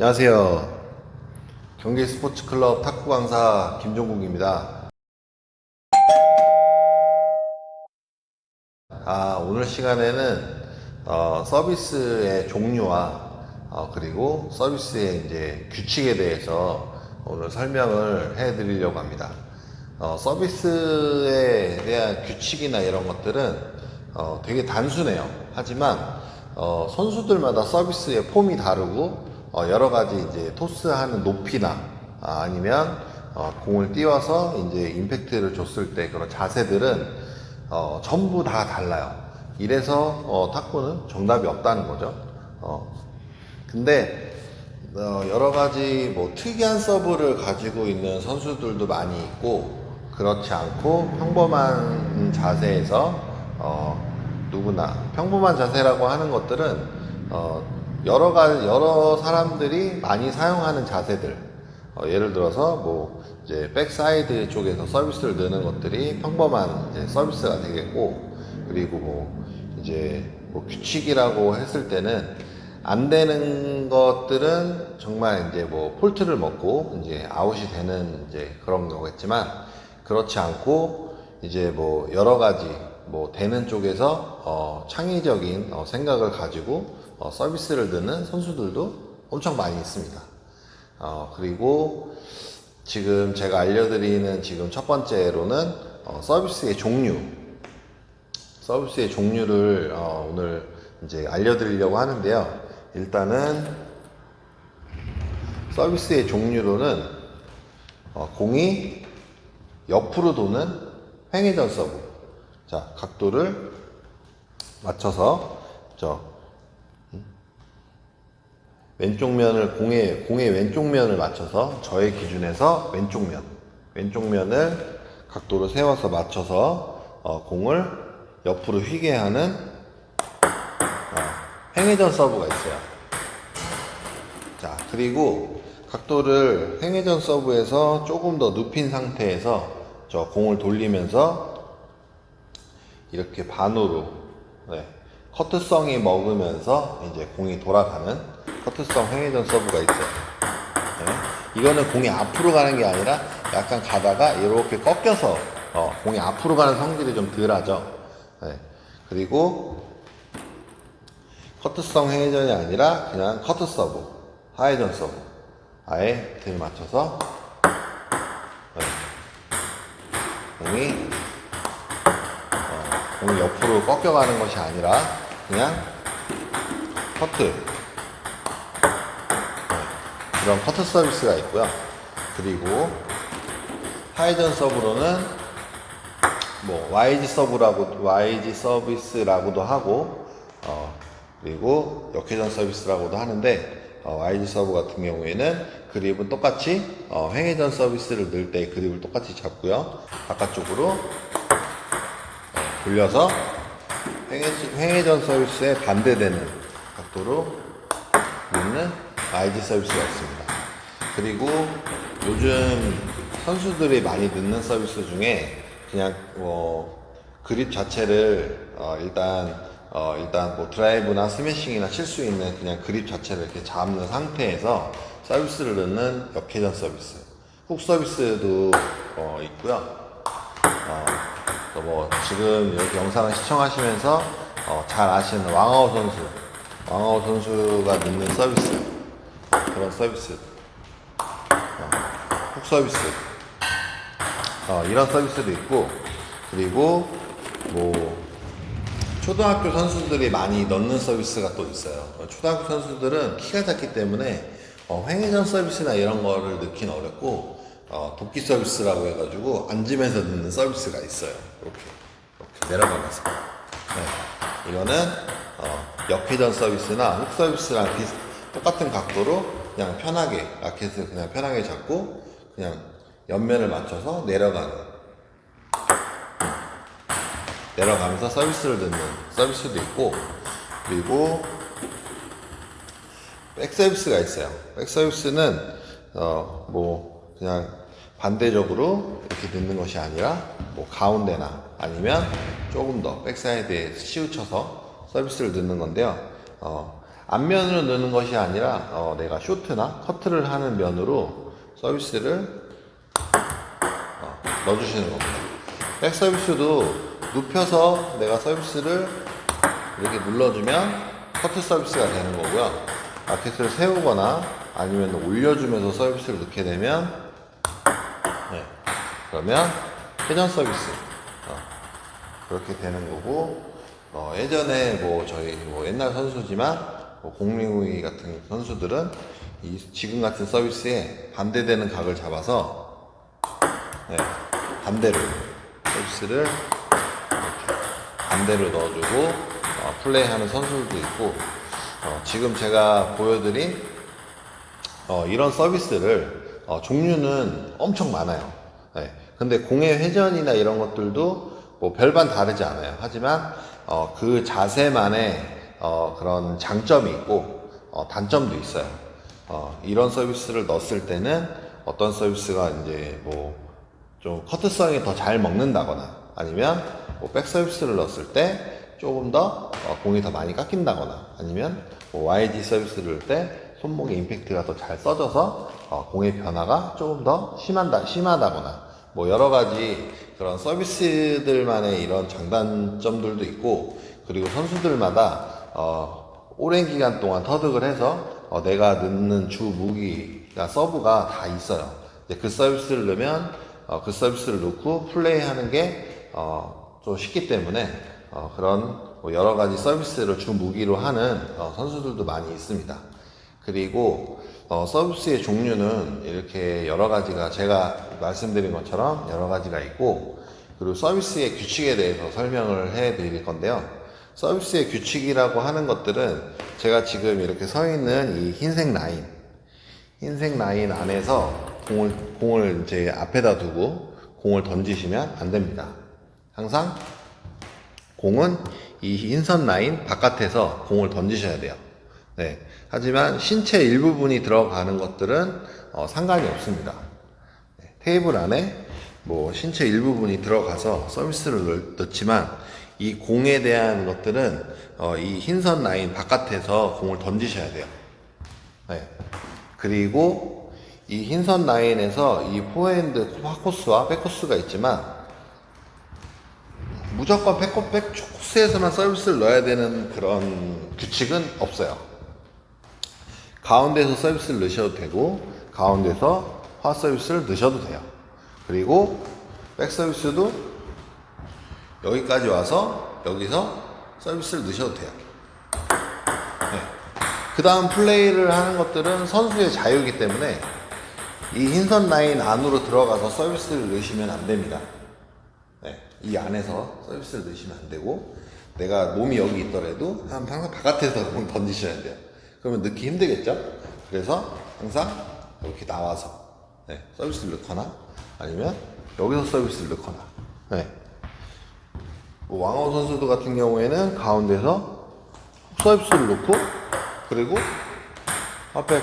안녕하세요. 경기 스포츠 클럽 탁구 강사 김종국입니다. 아, 오늘 시간에는 어, 서비스의 종류와 어, 그리고 서비스의 이제 규칙에 대해서 오늘 설명을 해 드리려고 합니다. 어, 서비스에 대한 규칙이나 이런 것들은 어, 되게 단순해요. 하지만 어, 선수들마다 서비스의 폼이 다르고 어, 여러 가지 이제 토스하는 높이나 아, 아니면 어, 공을 띄워서 이제 임팩트를 줬을 때 그런 자세들은 어, 전부 다 달라요. 이래서 어, 탁구는 정답이 없다는 거죠. 어, 근데 어, 여러 가지 뭐 특이한 서브를 가지고 있는 선수들도 많이 있고 그렇지 않고 평범한 자세에서 어, 누구나 평범한 자세라고 하는 것들은 어, 여러 가지 여러 사람들이 많이 사용하는 자세들. 어, 예를 들어서 뭐 이제 백사이드 쪽에서 서비스를 넣는 것들이 평범한 이제 서비스가 되겠고 그리고 뭐 이제 뭐 규칙이라고 했을 때는 안 되는 것들은 정말 이제 뭐 폴트를 먹고 이제 아웃이 되는 이제 그런 거겠지만 그렇지 않고 이제 뭐 여러 가지 뭐 되는 쪽에서 어 창의적인 어 생각을 가지고 어 서비스를 넣는 선수들도 엄청 많이 있습니다. 어 그리고 지금 제가 알려드리는 지금 첫 번째로는 어 서비스의 종류 서비스의 종류를 어, 오늘 이제 알려드리려고 하는데요. 일단은 서비스의 종류로는 어, 공이 옆으로 도는 횡회전 서브. 자, 각도를 맞춰서 저 음, 왼쪽 면을 공의 공의 왼쪽 면을 맞춰서 저의 기준에서 왼쪽 면 왼쪽 면을 각도를 세워서 맞춰서 어, 공을 옆으로 휘게 하는 어, 횡회전 서브가 있어요. 자 그리고 각도를 횡회전 서브에서 조금 더 눕힌 상태에서 저 공을 돌리면서 이렇게 반으로 네, 커트성이 먹으면서 이제 공이 돌아가는 커트성 횡회전 서브가 있어요. 네, 이거는 공이 앞으로 가는 게 아니라 약간 가다가 이렇게 꺾여서 어, 공이 앞으로 가는 성질이 좀 덜하죠. 네, 그리고 커트성 횡회전이 아니라 그냥 커트 서브, 하회전 서브. 아예 들 맞춰서 네, 공이 옆으로 꺾여가는 것이 아니라 그냥 커트 네, 이런 커트 서비스가 있고요. 그리고 하이전 서브로는 뭐 YG 서브라고 YG 서비스라고도 하고 어, 그리고 역회전 서비스라고도 하는데 어, YG 서브 같은 경우에는 그립은 똑같이 어, 횡회전 서비스를 넣을 때 그립을 똑같이 잡고요. 바깥쪽으로 어, 돌려서 횡회, 횡회 전 서비스에 반대되는 각도로 넣는 YG 서비스가 있습니다. 그리고 요즘 선수들이 많이 넣는 서비스 중에 그냥 뭐 그립 자체를 어, 일단 어, 일단 뭐 드라이브나 스매싱이나 칠 수 있는 그냥 그립 자체를 이렇게 잡는 상태에서 서비스를 넣는 역회전 서비스, 훅 서비스도 어, 있고요. 어, 또 뭐 지금 이렇게 영상을 시청하시면서 어, 잘 아시는 왕아오 선수, 왕아오 선수가 넣는 서비스 그런 서비스, 어, 훅 서비스 어, 이런 서비스도 있고 그리고 뭐 초등학교 선수들이 많이 넣는 서비스가 또 있어요. 어, 초등학교 선수들은 키가 작기 때문에 어, 횡회전 서비스나 이런 거를 넣기는 어렵고 어, 도끼 서비스라고 해가지고 앉으면서 넣는 서비스가 있어요. 이렇게, 이렇게 내려가면서. 네. 이거는 어, 역회전 서비스나 훅 서비스랑 비슷, 똑같은 각도로 그냥 편하게 라켓을 그냥 편하게 잡고 그냥 옆면을 맞춰서 내려가는 내려가면서 서비스를 넣는 서비스도 있고 그리고 백 서비스가 있어요. 백 서비스는 어뭐 그냥 반대적으로 이렇게 넣는 것이 아니라 뭐 가운데나 아니면 조금 더 백사이드에 치우쳐서 서비스를 넣는 건데요. 어 앞면으로 넣는 것이 아니라 어, 내가 쇼트나 커트를 하는 면으로 서비스를 어, 넣어주시는 겁니다. 백 서비스도 눕혀서 내가 서비스를 이렇게 눌러주면 커트 서비스가 되는 거고요. 라켓을 세우거나 아니면 올려주면서 서비스를 넣게 되면 네, 그러면 회전 서비스. 어, 그렇게 되는 거고 어, 예전에 뭐 저희 뭐 옛날 선수지만 뭐 공리우이 같은 선수들은 이 지금 같은 서비스에 반대되는 각을 잡아서 네, 반대로 서비스를 이렇게 반대로 넣어주고 어, 플레이하는 선수들도 있고 어, 지금 제가 보여드린 어, 이런 서비스를 어, 종류는 엄청 많아요. 네. 근데 공의 회전이나 이런 것들도 뭐 별반 다르지 않아요. 하지만 어, 그 자세만의 어, 그런 장점이 있고 어, 단점도 있어요. 어, 이런 서비스를 넣었을 때는 어떤 서비스가 이제 뭐 좀 커트성이 더 잘 먹는다거나 아니면 뭐 백 서비스를 넣었을 때 조금 더 어, 공이 더 많이 깎인다거나 아니면 뭐 YG 서비스를 넣을 때 손목의 임팩트가 더 잘 써져서 어, 공의 변화가 조금 더 심한다, 심하다거나 뭐 여러 가지 그런 서비스들만의 이런 장단점들도 있고 그리고 선수들마다 어, 오랜 기간 동안 터득을 해서 어, 내가 넣는 주 무기가 서브가 다 있어요. 그 서비스를 넣으면 어, 그 서비스를 넣고 플레이하는 게 어, 좀 쉽기 때문에 어, 그런 뭐 여러 가지 서비스를 주 무기로 하는 어, 선수들도 많이 있습니다. 그리고 어, 서비스의 종류는 이렇게 여러 가지가 제가 말씀드린 것처럼 여러 가지가 있고 그리고 서비스의 규칙에 대해서 설명을 해 드릴 건데요. 서비스의 규칙이라고 하는 것들은 제가 지금 이렇게 서 있는 이 흰색 라인 흰색 라인 안에서 공을, 공을 이제 앞에다 두고 공을 던지시면 안 됩니다. 항상 공은 이 흰선 라인 바깥에서 공을 던지셔야 돼요. 네. 하지만 신체 일부분이 들어가는 것들은 어, 상관이 없습니다. 네. 테이블 안에 뭐 신체 일부분이 들어가서 서비스를 넣- 넣지만 이 공에 대한 것들은 어, 이 흰선 라인 바깥에서 공을 던지셔야 돼요. 네. 그리고 이 흰선 라인에서 이 포핸드 코스와 백코스가 있지만 무조건 백코 백코스에서만 서비스를 넣어야 되는 그런 규칙은 없어요. 가운데서 서비스를 넣으셔도 되고 가운데서 화 서비스를 넣으셔도 돼요. 그리고 백 서비스도 여기까지 와서 여기서 서비스를 넣으셔도 돼요. 그 다음 플레이를 하는 것들은 선수의 자유이기 때문에 이 흰선 라인 안으로 들어가서 서비스를 넣으시면 안 됩니다. 네, 이 안에서 서비스를 넣으시면 안 되고 내가 몸이 여기 있더라도 항상 바깥에서 공 던지셔야 돼요. 그러면 넣기 힘들겠죠? 그래서 항상 이렇게 나와서 네, 서비스를 넣거나 아니면 여기서 서비스를 넣거나 네. 뭐 왕호 선수들 같은 경우에는 가운데서 서비스를 놓고 그리고 핫백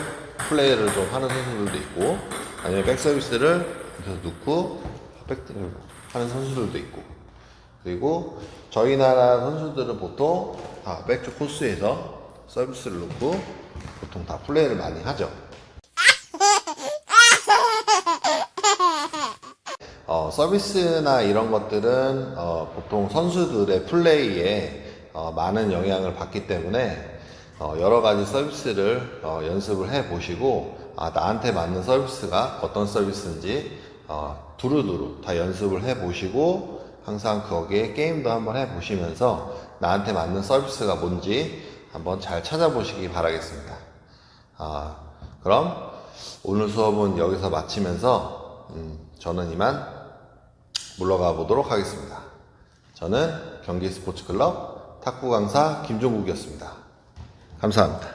플레이를 좀 하는 선수들도 있고 아니면 백 서비스를 여기서 놓고 핫백을 하는 선수들도 있고 그리고 저희 나라 선수들은 보통 다 백쪽 코스에서 서비스를 놓고 보통 다 플레이를 많이 하죠. 어, 서비스나 이런 것들은 어, 보통 선수들의 플레이에 어, 많은 영향을 받기 때문에 어, 여러 가지 서비스를 어, 연습을 해 보시고 아, 나한테 맞는 서비스가 어떤 서비스인지 어, 두루두루 다 연습을 해 보시고 항상 거기에 게임도 한번 해 보시면서 나한테 맞는 서비스가 뭔지 한번 잘 찾아보시기 바라겠습니다. 아, 그럼 오늘 수업은 여기서 마치면서 음, 저는 이만 물러가 보도록 하겠습니다. 저는 경기 스포츠 클럽 탁구 강사 김종국이었습니다. 감사합니다.